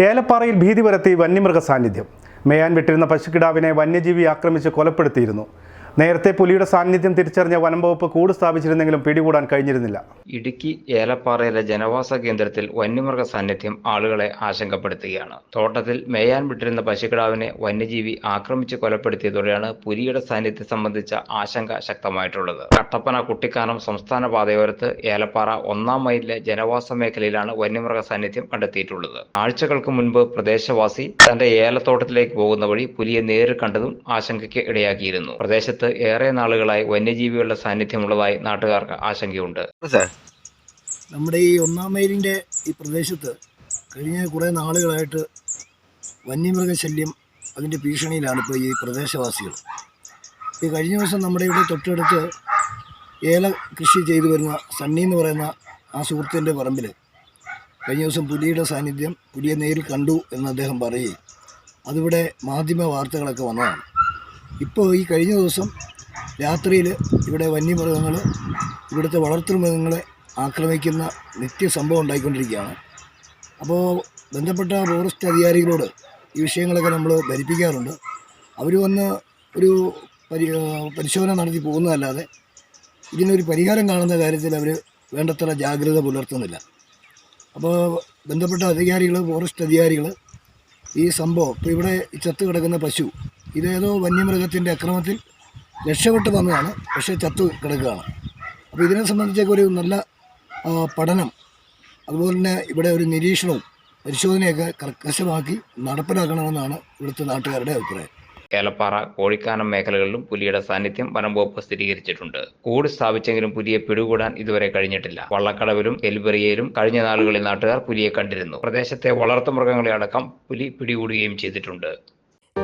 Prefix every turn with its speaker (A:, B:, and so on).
A: ഏലപ്പാറയിൽ ഭീതി പരത്തി വന്യമൃഗ സാന്നിധ്യം. മേയാൻ വിട്ടിരുന്ന പശുക്കിടാവിനെ വന്യജീവി ആക്രമിച്ച് കൊലപ്പെടുത്തിയിരുന്നു. നേരത്തെ പുലിയുടെ സാന്നിധ്യം തിരിച്ചറിഞ്ഞ വനംവകുപ്പ് കൂട് സ്ഥാപിച്ചിരുന്നെങ്കിലും പിടികൂടാൻ കഴിഞ്ഞിരുന്നില്ല.
B: ഇടുക്കി ഏലപ്പാറയിലെ ജനവാസ കേന്ദ്രത്തിൽ വന്യമൃഗ സാന്നിധ്യം ആളുകളെ ആശങ്കപ്പെടുത്തുകയാണ്. തോട്ടത്തിൽ മേയാൻ വിട്ടിരുന്ന പശുക്കിടാവിനെ വന്യജീവി ആക്രമിച്ച് കൊലപ്പെടുത്തിയതോടെയാണ് പുലിയുടെ സാന്നിധ്യം സംബന്ധിച്ച ആശങ്ക ശക്തമായിട്ടുള്ളത്. കട്ടപ്പന കുട്ടിക്കാനം സംസ്ഥാന പാതയോരത്ത് ഏലപ്പാറ ഒന്നാം മൈലിലെ ജനവാസ മേഖലയിലാണ് വന്യമൃഗ സാന്നിധ്യം കണ്ടെത്തിയിട്ടുള്ളത്. ആഴ്ചകൾക്ക് മുൻപ് പ്രദേശവാസി തന്റെ ഏലത്തോട്ടത്തിലേക്ക് പോകുന്ന വഴി പുലിയെ നേരിൽ കണ്ടതും ആശങ്കയ്ക്ക് ഇടയാക്കിയിരുന്നു. പ്രദേശത്ത് ഏറെ നാളുകളായി വന്യജീവികളുടെ സാന്നിധ്യമുള്ളതായി നാട്ടുകാർക്ക് ആശങ്കയുണ്ട്.
C: നമ്മുടെ ഈ ഒന്നാം മൈലിന്റെ ഈ പ്രദേശത്ത് കഴിഞ്ഞ കുറേ നാളുകളായിട്ട് വന്യമൃഗശല്യം അതിന്റെ ഭീഷണിയിലാണ് ഇപ്പോൾ ഈ പ്രദേശവാസികൾ. ഈ കഴിഞ്ഞ ദിവസം നമ്മുടെ ഇവിടെ തൊട്ടടുത്ത് ഏല കൃഷി ചെയ്തു വരുന്ന സണ്ണി എന്ന് പറയുന്ന ആ സുഹൃത്തിന്റെ പറമ്പിൽ കഴിഞ്ഞ ദിവസം പുലിയുടെ സാന്നിധ്യം പുലിയെ നേരിൽ കണ്ടു എന്ന് അദ്ദേഹം പറയുകയും അതിവിടെ മാധ്യമ വാർത്തകളൊക്കെ വന്നതാണ്. ഇപ്പോൾ ഈ കഴിഞ്ഞ ദിവസം രാത്രിയിൽ ഇവിടെ വന്യമൃഗങ്ങൾ ഇവിടുത്തെ വളർത്തുമൃഗങ്ങളെ ആക്രമിക്കുന്ന നിത്യ സംഭവം ഉണ്ടായിക്കൊണ്ടിരിക്കുകയാണ്. അപ്പോൾ ബന്ധപ്പെട്ട ഫോറസ്റ്റ് അധികാരികളോട് ഈ വിഷയങ്ങളൊക്കെ നമ്മൾ ധരിപ്പിക്കാറുണ്ട്. അവർ വന്ന് ഒരു പരി പരിശോധന നടത്തി പോകുന്നതല്ലാതെ ഇതിനൊരു പരിഹാരം കാണുന്ന കാര്യത്തിൽ അവർ വേണ്ടത്ര ജാഗ്രത പുലർത്തുന്നില്ല. അപ്പോൾ ബന്ധപ്പെട്ട അധികാരികൾ ഫോറസ്റ്റ് അധികാരികൾ ഈ സംഭവം ഇപ്പോൾ ഇവിടെ ചത്തു കിടക്കുന്ന പശു ഇതേതോ വന്യമൃഗത്തിന്റെ അക്രമത്തിൽ രക്ഷപ്പെട്ട് വന്നതാണ്. പക്ഷേ ചത്തു കിടക്കുകയാണ്. അപ്പോൾ ഇതിനെ സംബന്ധിച്ചൊക്കെ ഒരു നല്ല പഠനം അതുപോലെ തന്നെ ഇവിടെ ഒരു നിരീക്ഷണവും പരിശോധനയൊക്കെ കർക്കശമാക്കി നടപ്പിലാക്കണമെന്നാണ് ഇവിടുത്തെ നാട്ടുകാരുടെ അഭിപ്രായം.
B: കേലപ്പാറ കോഴിക്കാനം മേഖലകളിലും പുലിയുടെ സാന്നിധ്യം വനം വകുപ്പ് സ്ഥിരീകരിച്ചിട്ടുണ്ട്. കൂട് സ്ഥാപിച്ചെങ്കിലും പുലിയെ പിടികൂടാൻ ഇതുവരെ കഴിഞ്ഞിട്ടില്ല. വള്ളക്കടവിലും എലിബെറിയയിലും കഴിഞ്ഞ നാളുകളിൽ നാട്ടുകാർ പുലിയെ കണ്ടിരുന്നു. പ്രദേശത്തെ വളർത്തുമൃഗങ്ങളെ അടക്കം പുലി പിടികൂടുകയും ചെയ്തിട്ടുണ്ട്.